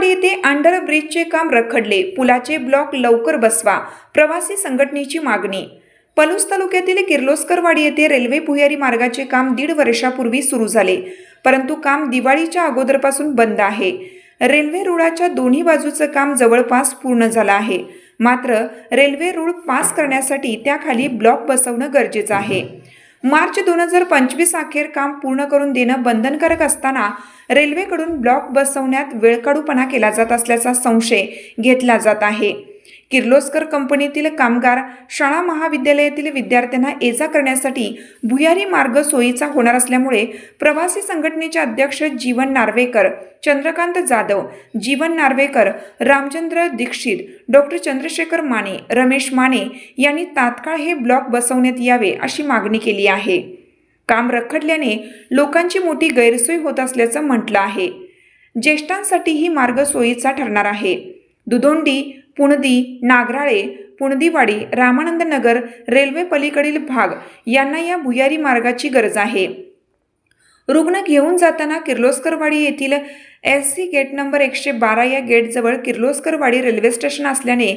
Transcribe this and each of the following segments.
किर्लोस्करवाडी येथे अंडर ब्रिजचे काम रखडले. पुलाचे ब्लॉक लवकर बसवा. प्रवासी संघटनेची मागणी. पलूस तालुक्यातील किर्लोस्करवाडी येथे रेल्वे भुयारी मार्गाचे काम दीड वर्षापूर्वी सुरू झाले. परंतु काम दिवाळीच्या अगोदरपासून बंद आहे. रेल्वे रुळाच्या दोन्ही बाजूचं काम जवळपास पूर्ण झालं आहे. मात्र रेल्वे रुळ पास करण्यासाठी त्याखाली ब्लॉक बसवणं गरजेचं आहे. मार्च दोन हजार पंचवीस अखेर काम पूर्ण करून देणं बंधनकारक असताना रेल्वेकडून ब्लॉक बसवण्यात वेळकाढूपणा केला जात असल्याचा संशय घेतला जात आहे. किर्लोस्कर कंपनीतील कामगार शाळा महाविद्यालयातील विद्यार्थ्यांना ये जा करण्यासाठी भुयारी मार्ग सोयीचा होणार असल्यामुळे प्रवासी संघटनेचे अध्यक्ष जीवन नार्वेकर चंद्रकांत जाधव जीवन नार्वेकर रामचंद्र दीक्षित डॉक्टर चंद्रशेखर माने रमेश माने यांनी तात्काळ हे ब्लॉक बसवण्यात यावे अशी मागणी केली आहे. काम रखडल्याने लोकांची मोठी गैरसोय होत असल्याचं म्हटलं आहे. ज्येष्ठांसाठी ही मार्ग सोयीचा ठरणार आहे. दुदोंडी पुणदी नागराळे पुणदीवाडी रामानंद नगर रेल्वे पलीकडील भाग यांना या भुयारी मार्गाची गरज आहे. रुग्ण घेऊन जाताना किर्लोस्करवाडी येथील एस सी गेट नंबर एकशे बारा या गेटजवळ किर्लोस्करवाडी रेल्वे स्टेशन असल्याने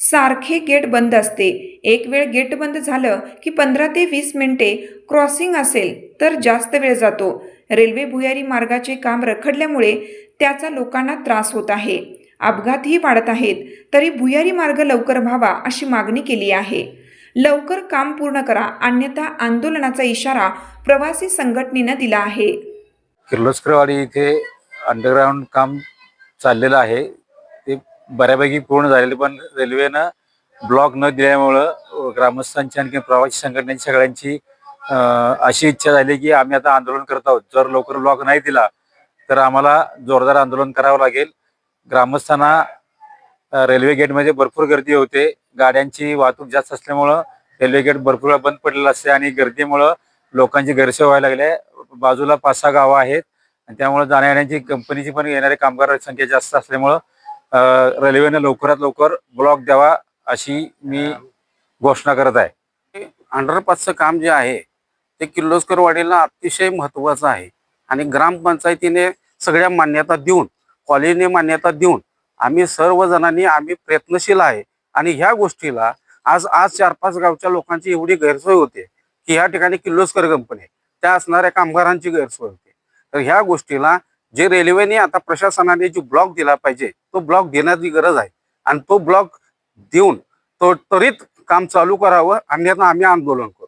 सारखे गेट बंद असते. एक वेळ गेट बंद झालं की पंधरा ते वीस मिनिटे क्रॉसिंग असेल तर जास्त वेळ जातो. रेल्वे भुयारी मार्गाचे काम रखडल्यामुळे त्याचा लोकांना त्रास होत आहे. अपघातही वाढत आहेत तरी भुयारी मार्ग लवकर व्हावा अशी मागणी केली आहे. लवकर काम पूर्ण करा अन्यथा आंदोलनाचा इशारा प्रवासी संघटनेनं दिला आहे. किर्लोस्करवाडी इथे अंडरग्राऊंड काम चाललेलं आहे. ते बऱ्यापैकी पूर्ण झालेले पण रेल्वेनं ब्लॉक न दिल्यामुळं ग्रामस्थांची आणखी प्रवासी संघटनेची सगळ्यांची अशी इच्छा झाली की आम्ही आता आंदोलन करत आहोत. जर लवकर ब्लॉक नाही दिला तर आम्हाला जोरदार आंदोलन करावं लागेल. ग्रामस्थांना रेल्वे गेटमध्ये भरपूर गर्दी होते. गाड्यांची वाहतूक जास्त असल्यामुळं रेल्वे गेट भरपूर बंद पडलेलं असते आणि गर्दीमुळं लोकांची गैरसोय व्हायला लागल्या बाजूला पाच सहा गावं आहेत आणि त्यामुळे जाण्या येण्याची कंपनीची पण येणारे कामगार संख्या जास्त असल्यामुळं रेल्वेने लवकरात लवकर ब्लॉक द्यावा अशी मी घोषणा करत आहे. अंडरपासचं काम जे आहे ते किर्लोस्करवाडीला अतिशय महत्वाचं आहे आणि ग्रामपंचायतीने सगळ्या मान्यता देऊन कॉलेजने मान्यता देऊन आम्ही सर्वजणांनी आम्ही प्रयत्नशील आहे. आणि ह्या गोष्टीला आज आज चार पाच गावच्या लोकांची एवढी गैरसोय होते की ह्या ठिकाणी किर्लोस्कर कंपनी त्या असणाऱ्या कामगारांची गैरसोय होते. तर ह्या गोष्टीला जे रेल्वेने आता प्रशासनाने जो ब्लॉक दिला पाहिजे तो ब्लॉक देण्याची गरज आहे. आणि तो ब्लॉक देऊन तो त्वरित काम चालू करावं अन्यथा आम्ही आंदोलन करू.